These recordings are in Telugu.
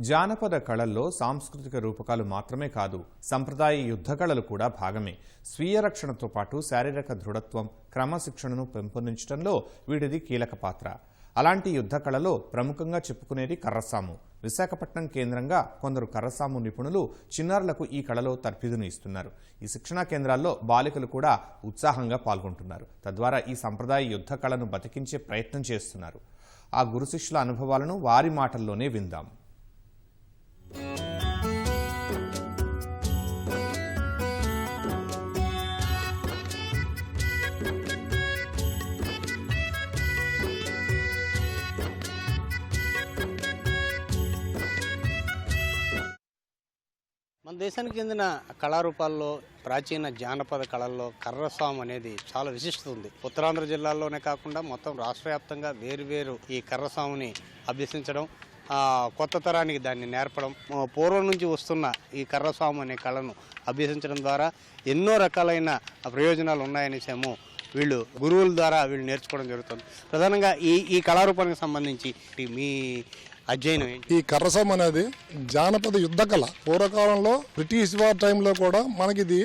జానపద కళల్లో సాంస్కృతిక రూపకాలు మాత్రమే కాదు సంప్రదాయ యుద్ధ కళలు కూడా భాగమే. స్వీయ రక్షణతో పాటు శారీరక దృఢత్వం క్రమశిక్షణను పెంపొందించడంలో వీటిది కీలక పాత్ర. అలాంటి యుద్ధ కళలో ప్రముఖంగా చెప్పుకునేది కర్రసాము. విశాఖపట్నం కేంద్రంగా కొందరు కర్రసాము నిపుణులు చిన్నారులకు ఈ కళలో తర్ఫీదును ఇస్తున్నారు. ఈ శిక్షణా కేంద్రాల్లో బాలికలు కూడా ఉత్సాహంగా పాల్గొంటున్నారు. తద్వారా ఈ సంప్రదాయ యుద్ధ కళను బతికించే ప్రయత్నం చేస్తున్నారు. ఆ గురు శిష్యుల అనుభవాలను వారి మాటల్లోనే విందాం. మన దేశానికి చెందిన కళారూపాల్లో ప్రాచీన జానపద కళల్లో కర్రస్వామి అనేది చాలా విశిష్టత ఉంది. ఉత్తరాంధ్ర జిల్లాల్లోనే కాకుండా మొత్తం రాష్ట్ర వ్యాప్తంగా వేరు ఈ కర్రస్వామిని అభ్యసించడం కొత్త తరానికి దాన్ని నేర్పడం పూర్వం నుంచి వస్తున్న ఈ కర్రస్వామి అనే కళను అభ్యసించడం ద్వారా ఎన్నో రకాలైన ప్రయోజనాలు ఉన్నాయనేసేమో వీళ్ళు గురువుల ద్వారా వీళ్ళు నేర్చుకోవడం జరుగుతుంది. ప్రధానంగా ఈ ఈ కళారూపానికి సంబంధించి మీ అధ్యయనం ఈ కర్రసం అనేది జానపద యుద్ధ కళ. పూర్వకాలంలో బ్రిటిష్ వార్ టైంలో కూడా మనకి ఇది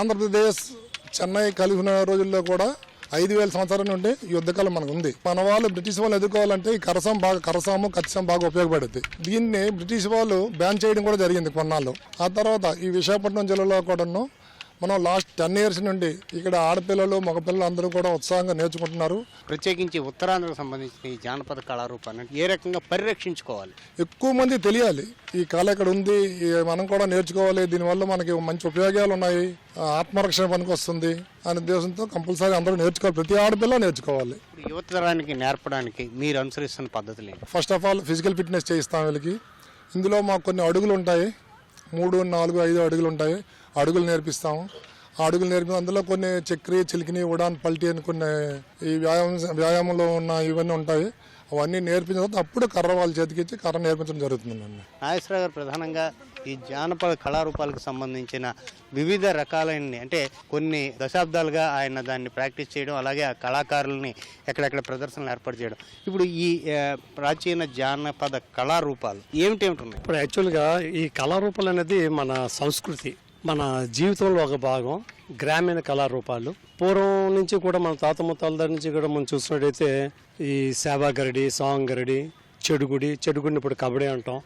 ఆంధ్రప్రదేశ్ చెన్నై కలిగిన రోజుల్లో కూడా ఐదు వేల సంవత్సరాల నుండి యుద్ధకాలం మనకు ఉంది. మన వాళ్ళు బ్రిటిష్ వాళ్ళు ఎదుర్కోవాలంటే ఈ కరసం బాగా కరసాము కత్తిసం బాగా ఉపయోగపడుద్ది. దీన్ని బ్రిటిష్ వాళ్ళు బ్యాన్ చేయడం కూడా జరిగింది కొన్నాళ్ళు. ఆ తర్వాత ఈ విశాఖపట్నం జిల్లాలో కూడాను మనం లాస్ట్ టెన్ ఇయర్స్ నుండి ఇక్కడ ఆడపిల్లలు మగపిల్లలు అందరూ కూడా ఉత్సాహంగా నేర్చుకుంటున్నారు. ప్రత్యేకించి ఉత్తరాంధ్రకు సంబంధించిన ఈ జానపద కళారూపాన్ని ఏ రకంగా పరిరక్షించుకోవాలి? ఎక్కువ మంది తెలియాలి. ఈ కళ ఇక్కడ ఉంది? మనం కూడా నేర్చుకోవాలి. దీనివల్ల మనకి మంచి ఉపయోగాలు ఉన్నాయి. ఆత్మరక్షణ పనికి వస్తుంది అనే ఉద్దేశంతో కంపల్సరీ అందరూ నేర్చుకోవాలి. ప్రతి ఆడపిల్ల నేర్చుకోవాలి. ఇప్పుడు యువత తరానికి నేర్పడానికి మీరు అనుసరిస్తున్న పద్ధతులు first of all physical fitness చేయిస్తాం వీళ్ళకి. ఇందులో మాకు కొన్ని అడుగులు ఉంటాయి. మూడు నాలుగు ఐదు అడుగులు ఉంటాయి. అడుగులు నేర్పిస్తాము. ఆ అడుగులు నేర్పి అందులో కొన్ని చక్రి చిలికిని ఉడాన్ పల్టీ అని కొన్ని ఈ వ్యాయామం వ్యాయామంలో ఉన్న ఇవన్నీ ఉంటాయి. అవన్నీ నేర్పించిన తర్వాత అప్పుడు కర్ర వాళ్ళ చేతికి ఇచ్చి కర్ర నేర్పించడం జరుగుతుందండి నాగేశ్వరరావు గారు ప్రధానంగా ఈ జానపద కళారూపాలకు సంబంధించిన వివిధ రకాలైన అంటే కొన్ని దశాబ్దాలుగా ఆయన దాన్ని ప్రాక్టీస్ చేయడం అలాగే ఆ కళాకారుల్ని ఎక్కడెక్కడ ప్రదర్శనలు ఏర్పాటు చేయడం. ఇప్పుడు ఈ ప్రాచీన జానపద కళారూపాలు ఏమిటేమిటి ఉన్నాయి? ఇప్పుడు యాక్చువల్గా ఈ కళారూపాలు అనేది మన సంస్కృతి. మన జీవితంలో ఒక భాగం గ్రామీణ కళారూపాలు. పూర్వం నుంచి కూడా మన తాత ముత్తాల దగ్గర నుంచి కూడా మనం చూసినట్టయితే ఈ సేవాగరడి సాంగరడి చెడుగుడి చెడుగుడిని ఇప్పుడు కబడ్డీ అంటాం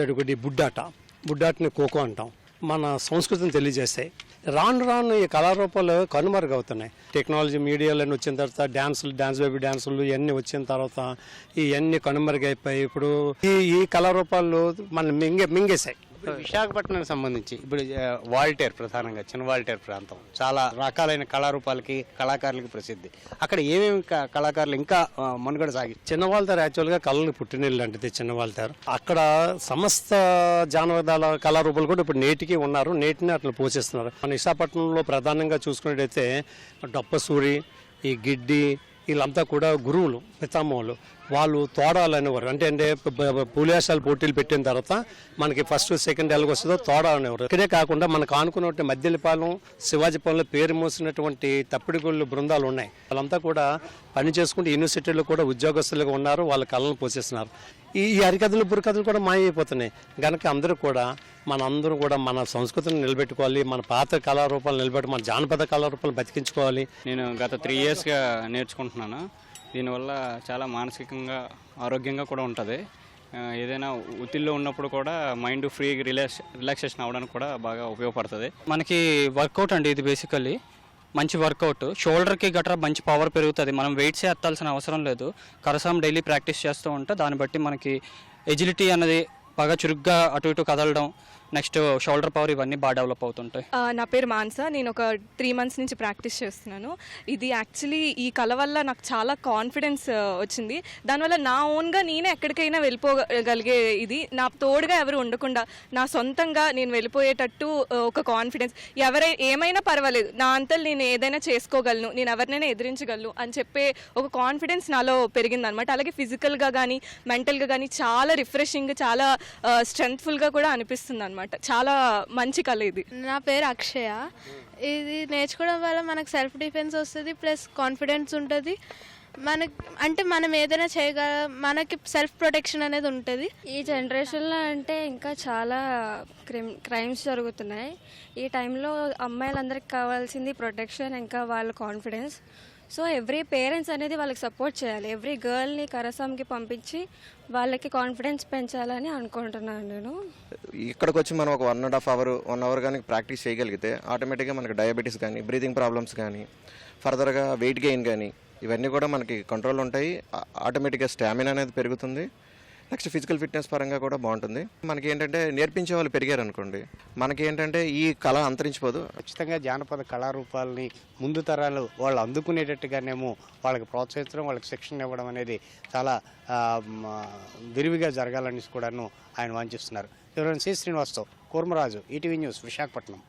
చెడుగుడి బుడ్డాట బుడ్డాటని ఖోఖో అంటాం. మన సంస్కృతిని తెలియజేస్తాయి. రాను రాను ఈ కళారూపాలు కనుమరుగవుతున్నాయి. టెక్నాలజీ మీడియాలన్నీ వచ్చిన తర్వాత డ్యాన్సులు డ్యాన్స్ బేబీ డ్యాన్సులు ఇవన్నీ వచ్చిన తర్వాత ఇవన్నీ కనుమరుగైపోయి ఇప్పుడు ఈ ఈ కళారూపాలు మన మింగే మింగేశాయి. ఇప్పుడు విశాఖపట్నానికి సంబంధించి ఇప్పుడు వాల్టేర్ ప్రధానంగా చిన్న వాల్టేర్ ప్రాంతం. చాలా రకాలైన కళారూపాలకి కళాకారులకి ప్రసిద్ధి. అక్కడ ఏమేమి క- కళాకారులు ఇంకా మనుగడ సాగి చిన్నవాళ్ళతారు యాక్చువల్గా కళలు పుట్టినీళ్ళు లాంటిది చిన్నవాళ్ళతారు అక్కడ సమస్త జానపదాల కళారూపాలు కూడా ఇప్పుడు నేటికి ఉన్నారు. నేటిని అట్లా పోషిస్తున్నారు. మన విశాఖపట్నంలో ప్రధానంగా చూసుకున్నట్టయితే డొప్పసూరి ఈ గిడ్డి వీళ్ళంతా కూడా గురువులు పితామహులు. వాళ్ళు తోడాలు అనేవారు అంటే అంటే పులియాసాలు పోటీలు పెట్టిన తర్వాత మనకి ఫస్ట్ సెకండ్ ఎలాగ వస్తుందో తోడా అనేవారు. ఇక్కడే కాకుండా మనకు ఆనుకున్నటువంటి మద్దిలపాలెం శివాజీపాలెంలో పేరు మోసినటువంటి తప్పిడిగోళ్ళు బృందాలు ఉన్నాయి. వాళ్ళంతా కూడా పని చేసుకుంటూ యూనివర్సిటీలో కూడా ఉద్యోగస్తులుగా ఉన్నారు వాళ్ళ కళలను పోషిస్తున్నారు ఈ అరికథలు హరికథలు బుర్రకథలు కూడా మాయమైపోతున్నాయి గనక అందరూ కూడా మన అందరూ కూడా మన సంస్కృతిని నిలబెట్టుకోవాలి మన పాత కళారూపాలు నిలబెట్టి మన జానపద కళారూపాలు బతికించుకోవాలి. నేను గత త్రీ ఇయర్స్గా నేర్చుకుంటున్నాను. దీనివల్ల చాలా మానసికంగా ఆరోగ్యంగా కూడా ఉంటుంది. ఏదైనా ఒత్తిడిలో ఉన్నప్పుడు కూడా మైండ్ ఫ్రీ రిలాక్స్ రిలాక్సేషన్ అవ్వడానికి కూడా బాగా ఉపయోగపడుతుంది. మనకి వర్కౌట్ అండి ఇది బేసికల్లీ. మంచి వర్కౌట్. షోల్డర్కి గట్రా మంచి పవర్ పెరుగుతుంది. మనం వెయిట్స్ ఎత్తాల్సిన అవసరం లేదు. కరసాం డైలీ ప్రాక్టీస్ చేస్తూ ఉంటే దాన్ని బట్టి మనకి ఎజిలిటీ అన్నది బాగా చురుగ్గా అటు ఇటు కదలడం నెక్స్ట్ షోల్డర్ పవర్ ఇవన్నీ బాగా డెవలప్ అవుతుంటాయి. నా పేరు మాన్సా. నేను ఒక త్రీ మంత్స్ నుంచి ప్రాక్టీస్ చేస్తున్నాను. ఇది యాక్చువల్లీ ఈ కళ వల్ల నాకు చాలా కాన్ఫిడెన్స్ వచ్చింది. దానివల్ల నా ఓన్గా నేనే ఎక్కడికైనా వెళ్ళిపోగలిగే ఇది. నా తోడుగా ఎవరు ఉండకుండా నా సొంతంగా నేను వెళ్ళిపోయేటట్టు ఒక కాన్ఫిడెన్స్. ఎవరై ఏమైనా పర్వాలేదు. నా అంతలు నేను ఏదైనా చేసుకోగలను నేను ఎవరినైనా ఎదిరించగలను అని చెప్పే ఒక కాన్ఫిడెన్స్ నాలో పెరిగిందనమాట. అలాగే ఫిజికల్గా కానీ మెంటల్గా కానీ చాలా రిఫ్రెషింగ్ చాలా స్ట్రెంగ్ఫుల్గా కూడా అనిపిస్తుంది అనమాట చాలా మంచి కళ ఇది. నా పేరు అక్షయ. ఇది నేర్చుకోవడం వల్ల మనకు సెల్ఫ్ డిఫెన్స్ వస్తుంది ప్లస్ కాన్ఫిడెన్స్ ఉంటుంది. మనకి అంటే మనం ఏదైనా చేయగల మనకి సెల్ఫ్ ప్రొటెక్షన్ అనేది ఉంటుంది. ఈ జనరేషన్లో అంటే ఇంకా చాలా క్రిమ్ క్రైమ్స్ జరుగుతున్నాయి. ఈ టైంలో అమ్మాయిలందరికీ కావాల్సింది ప్రొటెక్షన్ ఇంకా వాళ్ళ కాన్ఫిడెన్స్ సో ఎవ్రీ పేరెంట్స్ అనేది వాళ్ళకి సపోర్ట్ చేయాలి. ఎవ్రీ గర్ల్ని కరసాంకి పంపించి వాళ్ళకి కాన్ఫిడెన్స్ పెంచాలని అనుకుంటున్నాను నేను. ఇక్కడికి వచ్చి మనం ఒక one and half hour one hour కానీ ప్రాక్టీస్ చేయగలిగితే ఆటోమేటిక్గా మనకి డయాబెటీస్ కానీ బ్రీతింగ్ ప్రాబ్లమ్స్ కానీ ఫర్దర్గా వెయిట్ గెయిన్ కానీ ఇవన్నీ కూడా మనకి కంట్రోల్ ఉంటాయి. ఆటోమేటిక్గా స్టామినా అనేది పెరుగుతుంది. నెక్స్ట్ ఫిజికల్ ఫిట్నెస్ పరంగా కూడా బాగుంటుంది. మనకి ఏంటంటే నేర్పించే వాళ్ళు పెరిగారు అనుకోండి. మనకి ఏంటంటే ఈ కళ అంతరించిపోదు. ఖచ్చితంగా జానపద కళారూపాలని ముందు తరాలు వాళ్ళు అందుకునేటట్టుగానేమో వాళ్ళకి ప్రోత్సహించడం వాళ్ళకి శిక్షణ ఇవ్వడం అనేది చాలా విరివిగా జరగాలని కూడాను ఆయన వాంఛిస్తున్నారు. ఎవరైనా సి శ్రీనివాస్తో కూర్మరాజు ఈటీవీ న్యూస్ విశాఖపట్నం.